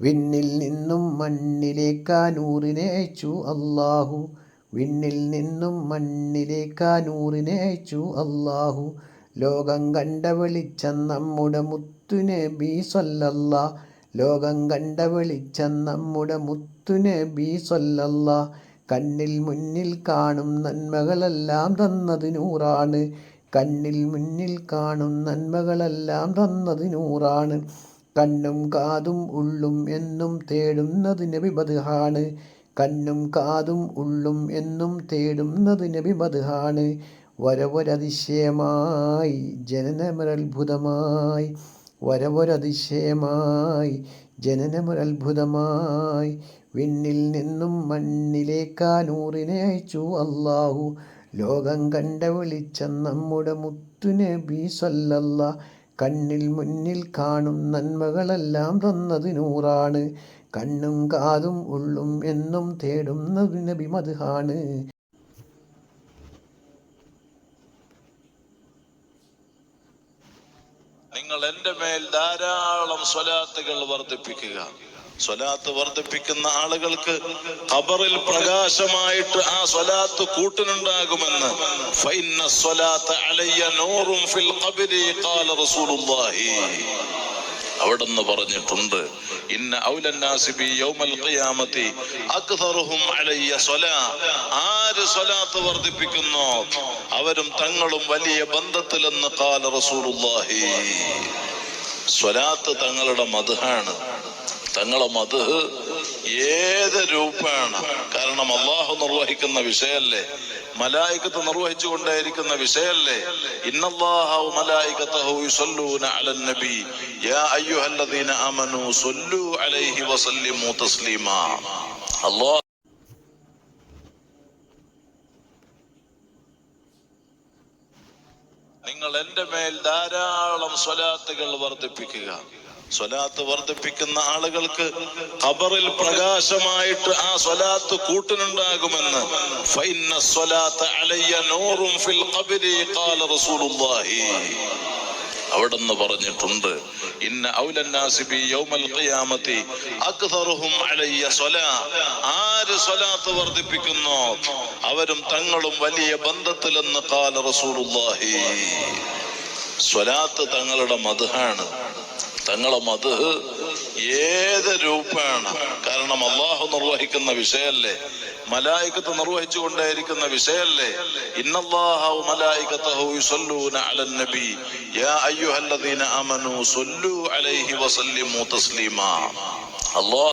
വിണ്ണിൽ നിന്നും മണ്ണിലേക്കാനൂറിനേച്ചു അള്ളാഹു വിണ്ണിൽ നിന്നും മണ്ണിലേക്കാനൂറിനേച്ചു അള്ളാഹു ലോകം കണ്ട വെളിച്ചം നമ്മുടെ മുത്തുനബി സ്വല്ലല്ലാ. ലോകം കണ്ട വെളിച്ചം നമ്മുടെ മുത്തുനബി സ്വല്ലല്ലാ. കണ്ണിൽ മുന്നിൽ കാണും നന്മകളെല്ലാം തന്നത് നൂറാണ്. കണ്ണിൽ മുന്നിൽ കാണും നന്മകളെല്ലാം തന്നത് നൂറാണ്. കണ്ണും കാതും ഉള്ളും എന്നും തേടുന്നത് നബി ബദ്ഹാണ് കണ്ണും കാതും ഉള്ളും എന്നും തേടുന്നത് നബി ബദ്ഹാണ് വരവൊരതിശയമായി ജനനമൊരത്ഭുതമായി വരവൊരതിശയമായി ജനനമൊരത്ഭുതമായി വിണ്ണിൽ നിന്നും മണ്ണിലേക്കാ നൂറിനെ അയച്ചു അള്ളാഹു ലോകം കണ്ട വിളിച്ച നമ്മുടെ മുത്തുനബി സ്വല്ലല്ലാ കണ്ണിൽ മുന്നിൽ കാണും നന്മകളെല്ലാം തന്നത് നൂറാണ് കണ്ണും കാതും ഉള്ളും എന്നും തേടുന്നത് നബി നിങ്ങൾ എന്റെ മേൽ ധാരാളം സ്വലാത്തുകൾ വർദ്ധിപ്പിക്കുക. സ്വലാത്ത് വർദ്ധിപ്പിക്കുന്ന ആളുകൾക്ക് ഖബറിൽ പ്രകാശമായിട്ട് ആ സ്വലാത്ത് കൂട്ടിനുണ്ടാകുമെന്ന്. ഫൈന്ന സ്വലാത്ത് അലയ്യ നൂറും ഫിൽ ഖബരി ഖാല റസൂലുള്ളാഹി. അവിടെന്ന് പറഞ്ഞിട്ടുണ്ട് ഇന്ന ഔലന്നാസി ബി യൗമൽ ഖിയാമത്തി അക്സറുഹും അലയ്യ സ്വലാ. ആര് സ്വലാത്ത് വർദ്ധിപ്പിക്കുന്നോ അവരും തങ്ങളും വലിയ ബന്ധത്തിലെന്ന് കാല റസൂലുള്ളാഹി. സ്വലാത്ത് തങ്ങളുടെ മധുഹാണ് തങ്ങളെ മത് ഏത് രൂപമാണ് കാരണം അള്ളാഹു നിർവഹിക്കുന്ന വിഷയല്ലേ? മലായികത്ത് നിർവഹിച്ചു കൊണ്ടേയിരിക്കുന്ന വിഷയല്ലേ അല്ലാഹ് നിങ്ങൾ എന്റെ മേൽ ധാരാളം സ്വലാത്തുകൾ വർദ്ധിപ്പിക്കുക. സ്വലാത്ത് വർദ്ധിപ്പിക്കുന്ന ആളുകൾക്ക് ഖബറിൽ പ്രകാശമായിട്ട് ആ സ്വലാത്ത് കൂട്ടിനുണ്ടാകുമെന്ന്. ഫൈന്ന സ്വലാത്ത് അലയ്യ നൂറും ഫിൽ ഖബരി ഖാല റസൂലുള്ളാഹി. അവിടെന്ന് പറഞ്ഞിട്ടുണ്ട് ഇന്ന ഔലന്നാസി ബി യൗമൽ ഖിയാമത്തി അക്സറുഹും അലയ്യ സ്വലാ. ആര് സ്വലാത്ത് വർദ്ധിപ്പിക്കുന്നോ അവരും തങ്ങളും വലിയ ബന്ധത്തിലെന്ന് കാല റസൂലുള്ളാഹി. സ്വലാത്ത് തങ്ങളുടെ മധുഹാണ് തങ്ങളെ മത് ഏത് രൂപമാണ് കാരണം അള്ളാഹു നിർവഹിക്കുന്ന വിഷയല്ലേ? മലായികത്ത് നിർവഹിച്ചു കൊണ്ടേയിരിക്കുന്ന വിഷയല്ലേ? ഇന്നല്ലാഹു മലായികത്തഹു യുസല്ലൂന അലൻ നബി. യാ അയ്യുഹല്ലദീന ആമനു സല്ലു അലൈഹി വസല്ലിമു തസ്ലീമാ. അല്ലാഹ്